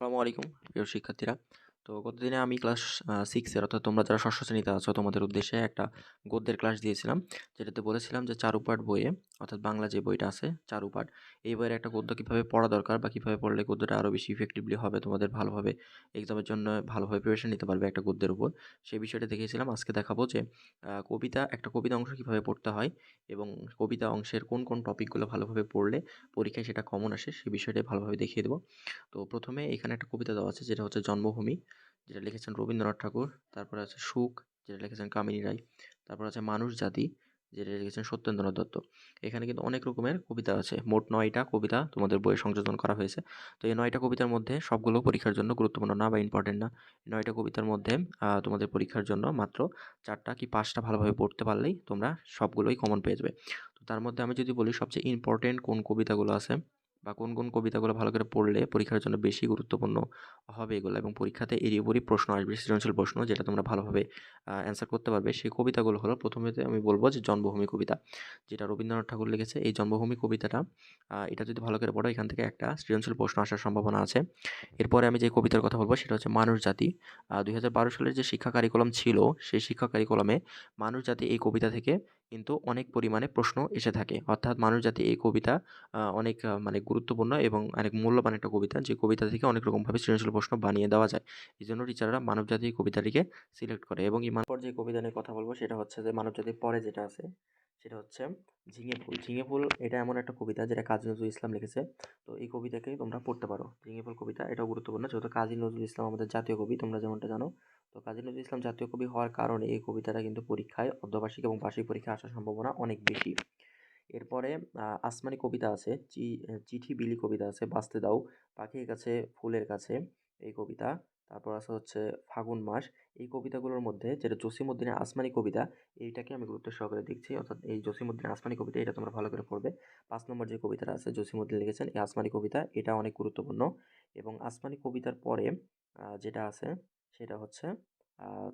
আসসালামু আলাইকুম, প্রিয় শিক্ষার্থীরা। তো গতদিনে আমি ক্লাস সিক্সের অর্থাৎ তোমরা যারা ষষ্ঠ শ্রেণীতে আছো, তোমাদের উদ্দেশ্যে একটা গদ্যের ক্লাস দিয়েছিলাম, যেটাতে বলেছিলাম যে চারুপাঠ বইয়ে অর্থাৎ বাংলা যে বইটা আছে চারুপাঠ এই বইয়ের একটা গদ্য কীভাবে পড়া দরকার বা কীভাবে পড়লে গদ্যটা আরও বেশি ইফেক্টিভলি হবে, তোমাদের ভালোভাবে এক্সামের জন্য ভালোভাবে প্রিপারেশন নিতে পারবে একটা গদ্যের উপর। সেই বিষয়টা দেখিয়েছিলাম আজকে দেখাবো যে কবিতা, একটা কবিতা অংশ কীভাবে পড়তে হয় এবং কবিতা অংশের কোন কোন টপিকগুলো ভালোভাবে পড়লে পরীক্ষায় সেটা কমন আসে সেই বিষয়টাই ভালোভাবে দেখিয়ে দেবো। তো প্রথমে এখানে একটা কবিতা দেওয়া আছে, যেটা হচ্ছে জন্মভূমি, যেটা লিখেছেন রবীন্দ্রনাথ ঠাকুর, তারপরে আছে সুখ, যেটা লিখেছেন কামিনী রায়, তারপর আছে মানুষ জাতি যেটা লিখেছেন সত্যেন্দ্রনাথ দত্ত। এখানে কিন্তু অনেক রকমের কবিতা আছে। মোট নয়টা কবিতা তোমাদের বইয়ে সংযোজন করা হয়েছে। তো এই নয়টা কবিতার মধ্যে সবগুলো পরীক্ষার জন্য গুরুত্বপূর্ণ না বা ইম্পর্টেন্ট না। এই নয়টা কবিতার মধ্যে তোমাদের পরীক্ষার জন্য মাত্র চারটা কি পাঁচটা ভালোভাবে পড়তে পারলেই তোমরা সবগুলোই কমন পেয়ে যাবে। তো তার মধ্যে আমি যদি বলি সবচেয়ে ইম্পর্টেন্ট কোন কবিতাগুলো আছে? বা কোন কোন কবিতাগুলো ভালো করে পড়লে পরীক্ষার জন্য বেশি গুরুত্বপূর্ণ হবে এগুলো এবং পরীক্ষাতে এরই উপরই প্রশ্ন আসবে, সৃজনশীল প্রশ্ন যেটা তোমরা ভালোভাবে অ্যান্সার করতে পারবে। সেই কবিতাগুলো হলো প্রথমেতে আমি বলব যে জন্মভূমি কবিতা, যেটা রবীন্দ্রনাথ ঠাকুর লিখেছে। এই জন্মভূমি কবিতাটা এটা যদি ভালো করে পড়ো, এখান থেকে একটা সৃজনশীল প্রশ্ন আসার সম্ভাবনা আছে। এরপরে আমি যে কবিতার কথা বলব, সেটা হচ্ছে মানুষ জাতি। দুই হাজার বারো সালের যে শিক্ষা কারিকুলাম ছিল, সেই শিক্ষা কারিকুলামে মানুষ জাতি এই কবিতা থেকে কিন্তু অনেক পরিমাণে প্রশ্ন এসে থাকে। অর্থাৎ মানুষ জাতি এই কবিতা অনেক মানে গুরুত্বপূর্ণ এবং অনেক মূল্যবান একটা কবিতা, যে কবিতা থেকে অনেক রকমভাবে সৃজনশীল প্রশ্ন বানিয়ে দেওয়া যায়। এই জন্য টিচাররা মানবজাতি কবিতাটিকে সিলেক্ট করে এবং ইমান পর যে কবিতা নিয়ে কথা বলব, সেটা হচ্ছে যে মানবজাতির পরে যেটা আছে, সেটা হচ্ছে ঝিঙে ফুল। ঝিঙে ফুল এটা এমন একটা কবিতা যেটা কাজী নজরুল ইসলাম লিখেছে। তো এই কবিতাকে তোমরা পড়তে পারো। ঝিঙে ফুল কবিতা এটাও গুরুত্বপূর্ণ। যেহেতু কাজী নজরুল ইসলাম আমাদের জাতীয় কবি, তোমরা যেমনটা জানো তো কাজী নজরুল ইসলাম জাতীয় কবি হওয়ার কারণে এই কবিতাটা কিন্তু পরীক্ষায় অর্ধবার্ষিক এবং বার্ষিক পরীক্ষায় আসার সম্ভাবনা অনেক বেশি। এরপরে আসমানি কবিতা আছে, চি চিঠি বিলি কবিতা আছে, বাঁচতে দাও, পাখির কাছে, ফুলের কাছে, এই কবিতা। তারপর আছে হচ্ছে ফাগুন মাস, এই কবিতাগুলোর মধ্যে যেটা জসিমুদ্দিনের আসমানি কবিতা, এইটাকে আমি গুরুত্ব সহকারে দেখছি, অর্থাৎ এই জসিমুদ্দিনের আসমানি কবিতা এটা তোমরা ভালো করে পড়বে। পাঁচ নম্বর যে কবিতাটা আছে জসিমুদ্দিন লিখেছেন, এই আসমানি কবিতা এটা অনেক গুরুত্বপূর্ণ। এবং আসমানি কবিতার পরে যেটা আছে সেটা হচ্ছে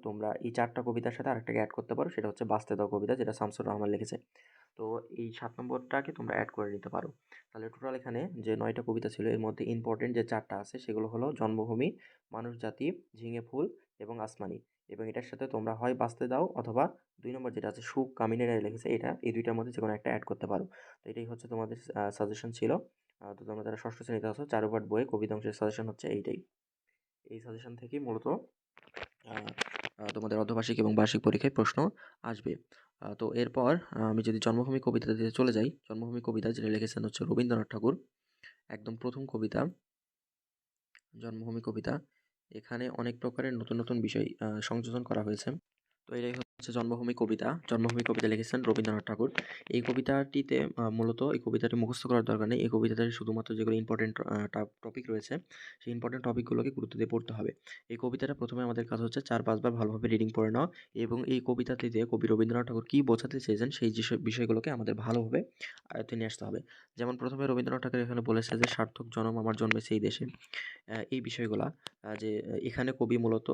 তোমরা এই চারটা কবিতার সাথে আরেকটাকে অ্যাড করতে পারো, সেটা হচ্ছে বাস্তে দাও কবিতা, যেটা শামসুর রহমান লিখেছে। তো এই সাত নম্বরটাকে তোমরা অ্যাড করে নিতে পারো। তাহলে টোটাল এখানে যে নয়টা কবিতা ছিল, এর মধ্যে ইম্পর্টেন্ট যে চারটা আছে, সেগুলো হলো জন্মভূমি, মানুষ জাতি, ঝিঙে ফুল এবং আসমানি। এবং এটার সাথে তোমরা হয় বাঁচতে দাও অথবা দুই নম্বর যেটা আছে, সুখ কামিনেরা লিখেছে, এটা এই দুইটার মধ্যে যে কোনো একটা অ্যাড করতে পারো। তো এটাই হচ্ছে তোমাদের সাজেশন ছিল। তো তোমরা যারা ষষ্ঠ শ্রেণীতে আছো, চারুপাঠ বই কবিতা অংশের সাজেশন হচ্ছে এইটাই। এই সাজেশন থেকেই মূলত তোমাদের অর্ধবার্ষিক এবং বার্ষিক পরীক্ষায় প্রশ্ন আসবে। তো এরপর আমি যদি জন্মভূমি কবিতা দিতে চলে যাই, জন্মভূমি কবিতা যিনি লিখেছেন হচ্ছে রবীন্দ্রনাথ ঠাকুর, একদম প্রথম কবিতা, জন্মভূমি কবিতা, এখানে অনেক প্রকারের নতুন নতুন বিষয় সংযোজন করা হয়েছে। তো এটাই হচ্ছে জন্মভূমি কবিতা। জন্মভূমি কবিতা লিখেছেন রবীন্দ্রনাথ ঠাকুর। এই কবিতাটিতে মূলত এই কবিতাটি মুখস্থ করার দরকার নেই। এই কবিতাতে শুধুমাত্র যেগুলো ইম্পর্টেন্ট টপিক রয়েছে, সেই ইম্পর্টেন্ট টপিকগুলোকে গুরুত্ব দিয়ে পড়তে হবে। এই কবিতাটা প্রথমে আমাদের কাজ হচ্ছে চার পাঁচবার ভালোভাবে রিডিং পড়ে নেওয়া এবং এই কবিতাটিতে কবি রবীন্দ্রনাথ ঠাকুর কী বোঝাতে চেয়েছেন সেই বিষয়গুলোকে আমাদের ভালোভাবে আয়ত্তে নিয়ে আসতে হবে। যেমন প্রথমে রবীন্দ্রনাথ ঠাকুর এখানে বলেছে যে, সার্থক জনম আমার জন্মেছে এই দেশে। এই বিষয়গুলা। যে, এখানে কবি মূলত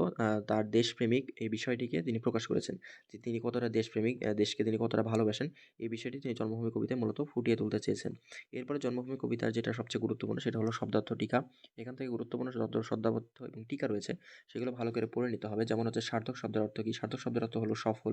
তার দেশপ্রেমিক এই বিষয়টিকে তিনি প্রকাশ করেছেন। যে, তিনি কতটা দেশপ্রেমিক দেশকে তিনি কতটা ভালোবাসেন, এই বিষয়টি তিনি জন্মভূমি কবিতায় মূলত ফুটিয়ে তুলতে চেয়েছেন। এরপরে জন্মভূমি কবিতার যেটা সবচেয়ে গুরুত্বপূর্ণ সেটা হলো শব্দার্থ টিকা। এখান থেকে গুরুত্বপূর্ণ শব্দাবদ্ধ এবং টিকা রয়েছে, সেগুলো ভালো করে পড়ে নিতে হবে। যেমন হচ্ছে সার্থক শব্দের অর্থ কী? সার্থক শব্দের অর্থ হলো সফল।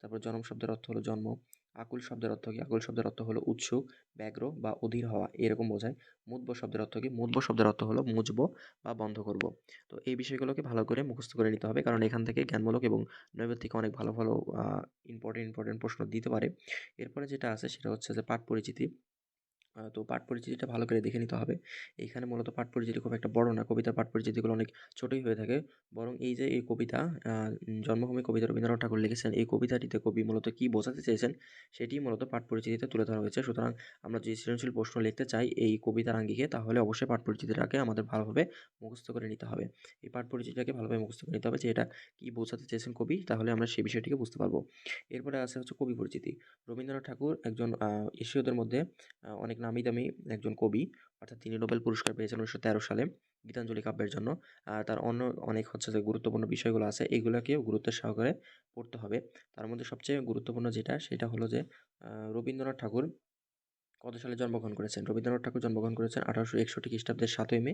তারপর জনম শব্দের অর্থ হলো জন্ম। আকুল শব্দের অর্থ কি? আকুল শব্দের অর্থ হলো উৎসুক, ব্যগ্র বা অধীর হওয়া, এরকম বোঝায়। মুদব শব্দের অর্থ কি? মুদব শব্দের অর্থ হলো মুজব বা বন্ধ করব। তো এই বিষয়গুলোকে ভালো করে মুখস্থ করে নিতে হবে, কারণ এখান থেকে জ্ঞানমূলক এবং নৈবেদ্যিক অনেক ভালো ভালো ইম্পর্টেন্ট ইম্পর্টেন্ট প্রশ্ন দিতে পারে। এরপরে যেটা আছে সেটা হচ্ছে যে পাঠ পরিচিতি। তো পাঠ পরিচিতিটা ভালো করে দেখে নিতে হবে। এইখানে মূলত পাঠ পরিচিতি খুব একটা বড় না, কবিতার পাঠ পরিচিতিগুলো অনেক ছোটোই হয়ে থাকে। বরং এই যে এই কবিতা জন্মভূমি কবিতা রবীন্দ্রনাথ ঠাকুর লিখেছেন, এই কবিতাটিতে কবি মূলত কী বোঝাতে চেয়েছেন সেটি মূলত পাঠ পরিচিতিতে তুলে ধরা হয়েছে। সুতরাং আমরা যদি সৃজনশীল প্রশ্ন লিখতে চাই এই কবিতার আঙ্গিকে, তাহলে অবশ্যই পাঠ পরিচিতিটাকে আমাদের ভালোভাবে মুখস্থ করে নিতে হবে। এই পাঠ পরিচিতিটাকে ভালোভাবে মুখস্থ করে নিতে হবে যে এটা কী বোঝাতে চেয়েছেন কবি, তাহলে আমরা সেই বিষয়টিকে বুঝতে পারব। এরপরে আছে হচ্ছে কবি পরিচিতি। রবীন্দ্রনাথ ঠাকুর একজন এশীয়দের মধ্যে অনেক নামি দামি একজন কবি। অর্থাৎ তিনি নোবেল পুরস্কার পেয়েছেন উনিশশো তেরো সালে গীতাঞ্জলি কাব্যের জন্য। আর তার অন্য অনেক হচ্ছে যে গুরুত্বপূর্ণ বিষয়গুলো আছে, এগুলোকেও গুরুত্ব সহকারে পড়তে হবে। তার মধ্যে সবচেয়ে গুরুত্বপূর্ণ যেটা, সেটা হলো যে রবীন্দ্রনাথ ঠাকুর কত সালে জন্মগ্রহণ করেছেন? রবীন্দ্রনাথ ঠাকুর জন্মগ্রহণ করেছেন আঠারোশো একষট্টি খ্রিস্টাব্দের সাতই মে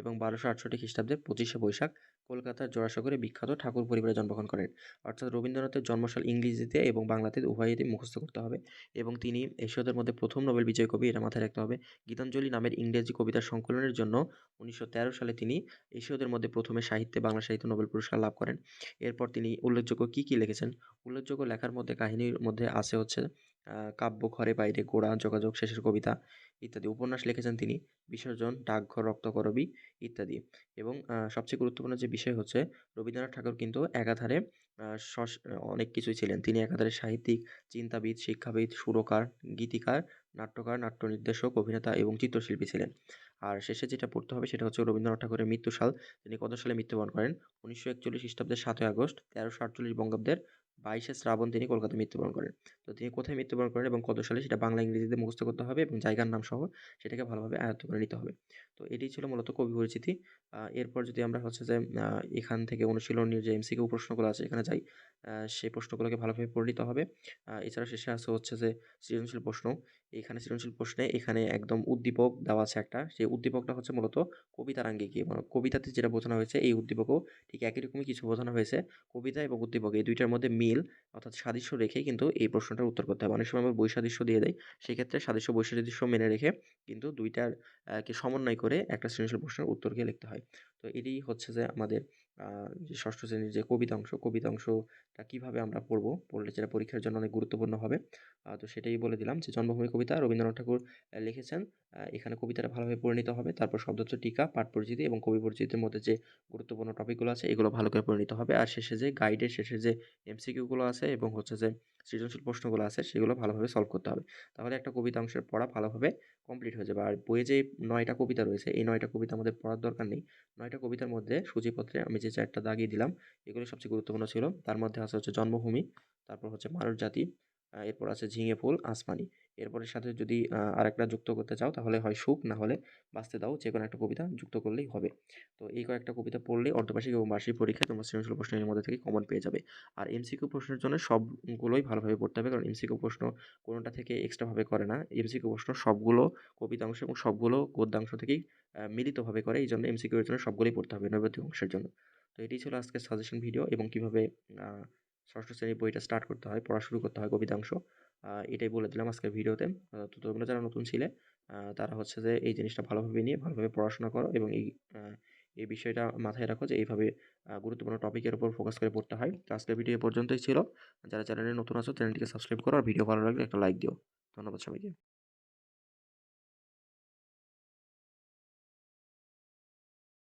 এবং বারোশো আটষট্টি খ্রিস্টাব্দের পঁচিশে বৈশাখ কলকাতার জোড়াসাঁকোরে বিখ্যাত ঠাকুর পরিবারে জন্মগ্রহণ করেন। অর্থাৎ রবীন্দ্রনাথের জন্মসাল ইংরেজিতে এবং বাংলাতে উভয়েতেই মুখস্থ করতে হবে এবং তিনি এশীয়দের মধ্যে প্রথম নোবেল বিজয় কবি এটা মাথায় রাখতে হবে। গীতাঞ্জলি নামের ইংরেজি কবিতার সংকলনের জন্য উনিশশো তেরো সালে তিনি এশীয়দের মধ্যে প্রথমে সাহিত্যে বাংলা সাহিত্য নোবেল পুরস্কার লাভ করেন। এরপর তিনি উল্লেখযোগ্য কী কী লিখেছেন? উল্লেখযোগ্য লেখার মধ্যে কাহিনীর মধ্যে আছে হচ্ছে কাব্য ঘরে বাইরে গোড়া যোগাযোগ, শেষের কবিতা ইত্যাদি। উপন্যাস লিখেছেন তিনি বিসর্জন, ডাকঘর, রক্তকরবী ইত্যাদি। এবং সবচেয়ে গুরুত্বপূর্ণ যে বিষয় হচ্ছে, রবীন্দ্রনাথ ঠাকুর কিন্তু একাধারে অনেক কিছুই ছিলেন। তিনি একাধারে সাহিত্যিক, চিন্তাবিদ, শিক্ষাবিদ, সুরকার, গীতিকার, নাট্যকার নাট্য নির্দেশক অভিনেতা এবং চিত্রশিল্পী ছিলেন। আর শেষে যেটা পড়তে হবে সেটা হচ্ছে রবীন্দ্রনাথ ঠাকুরের মৃত্যুসাল তিনি কত সালে মৃত্যুবরণ করেন? উনিশশো একচল্লিশ খ্রিস্টাব্দের সাতই আগস্ট, তেরোশো আটচল্লিশ বঙ্গাব্দের বাইশে শ্রাবণ তিনি কলকাতায় মৃত্যুবরণ করেন। তো তিনি কোথায় মৃত্যুবরণ করেন এবং কত সালে সেটা বাংলা ইংরেজিতে মুখস্থ করতে হবে এবং জায়গার নাম সহ সেটাকে ভালোভাবে আয়ত্ত করে নিতে হবে। তো এটি ছিল মূলত কবি পরিচিতি। এরপর যদি আমরা হচ্ছে যে এখান থেকে অনুশীলন অনুশীলনীর যে এমসিকিউ প্রশ্নগুলো আছে এখানে যাই সেই প্রশ্নগুলোকে ভালোভাবে পড়ে নিতে হবে। এছাড়া শেষে আছে হচ্ছে যে সৃজনশীল প্রশ্ন। এখানে সৃজনশীল প্রশ্নে এখানে একদম উদ্দীপক দেওয়া আছে একটা। সেই উদ্দীপকটা হচ্ছে মূলত কবিতার আঙ্গিকে মানে কবিতাতে যেটা বোঝানো হয়েছে, এই উদ্দীপকও ঠিক একই রকমই কিছু বোঝানো হয়েছে। কবিতা এবং উদ্দীপক এই দুইটার মধ্যে মিল, অর্থাৎ সাদৃশ্য রেখে কিন্তু এই প্রশ্নটার উত্তর করতে হবে। অনেক সময় আমরা বৈসাদৃশ্য দিয়ে দেয় সেক্ষেত্রে সাদৃশ্য বৈসাদৃশ্য মেনে রেখে কিন্তু দুইটার কে সমন্বয় করে একটা সৃজনশীল প্রশ্নের উত্তরকে লিখতে হয়। তো এটি হচ্ছে যে আমাদের ষষ্ঠ শ্রেণির যে কবিতা অংশ কবিতা অংশটা কীভাবে আমরা পড়ব, পড়লে যেটা পরীক্ষার জন্য অনেক গুরুত্বপূর্ণ হবে। তো সেটাই বলে দিলাম যে জন্মভূমি কবিতা রবীন্দ্রনাথ ঠাকুর লিখেছেন। এখানে কবিতাটা ভালোভাবে পড়ে নিতে হবে। তারপর শব্দচ্য টিকা পাঠ পরিচিতি এবং কবি পরিচিতির মধ্যে যে গুরুত্বপূর্ণ টপিকগুলো আছে, এগুলো ভালো করে পড়ে নিতে হবে। আর শেষে যে গাইডের, শেষে যে এমসিকিউগুলো আছে এবং হচ্ছে যে সৃজনশীল প্রশ্নগুলো আছে, সেগুলো ভালোভাবে সলভ করতে হবে। তাহলে একটা কবিতা অংশের পড়া ভালোভাবে কমপ্লিট হয়ে যাবে। আর বইয়ে যে নয়টা কবিতা রয়েছে, এই নয়টা কবিতা আমাদের পড়ার দরকার নেই। নয়টা কবিতার মধ্যে সূচিপত্রে আমি যে চারটা দাগিয়ে দিলাম, এগুলো সবচেয়ে গুরুত্বপূর্ণ ছিল। তার মধ্যে আছে হচ্ছে জন্মভূমি, তারপর হচ্ছে মানব জাতি এরপর আছে ঝিঙে ফুল, আসমানি। এরপরের সাথে যদি আরেকটা যুক্ত করতে চাও, তাহলে হয় সুখ, না হলে বাঁচতে দাও যে কোনো একটা কবিতা যুক্ত করলেই হবে। তো এই কয়েকটা কবিতা পড়লে অর্ধবার্ষিক এবং বার্ষিক পরীক্ষায় তোমার সৃজনশীল প্রশ্নের মধ্যে থেকে কমন পেয়ে যাবে। আর এমসিকিউ প্রশ্নের জন্য সবগুলোই ভালোভাবে পড়তে হবে, কারণ এমসিকিউ প্রশ্ন কোনোটা থেকে এক্সট্রাভাবে করে না। এমসিকিউ প্রশ্ন সবগুলো কবিতাংশ এবং সবগুলো গদ্যাংশ থেকেই মিলিতভাবে করে, এই জন্য এমসিকিউ এর জন্য সবগুলোই পড়তে হবে নৈবেদ্যিক অংশের জন্য। তো এটি ছিল আজকের সাজেশন ভিডিও এবং কীভাবে ষষ্ঠ শ্রেণির বইটা স্টার্ট করতে হয়, পড়া শুরু করতে হয় কবিতাংশ। এটাই বলে দিলাম আজকের ভিডিওতে। তো তোমরা যারা নতুন ছিলে তারা হচ্ছে যে এই জিনিসটা ভালোভাবে নিয়ে, ভালোভাবে পড়াশোনা করো এবং এই এই বিষয়টা মাথায় রাখো যে এইভাবে গুরুত্বপূর্ণ টপিকের উপর ফোকাস করে পড়তে হয়। তো আজকের ভিডিও পর্যন্তই ছিল। যারা চ্যানেলে নতুন আছো চ্যানেলটিকে সাবস্ক্রাইব করো আর ভিডিও ভালো লাগলে একটা লাইক দিও। ধন্যবাদ সবাইকে।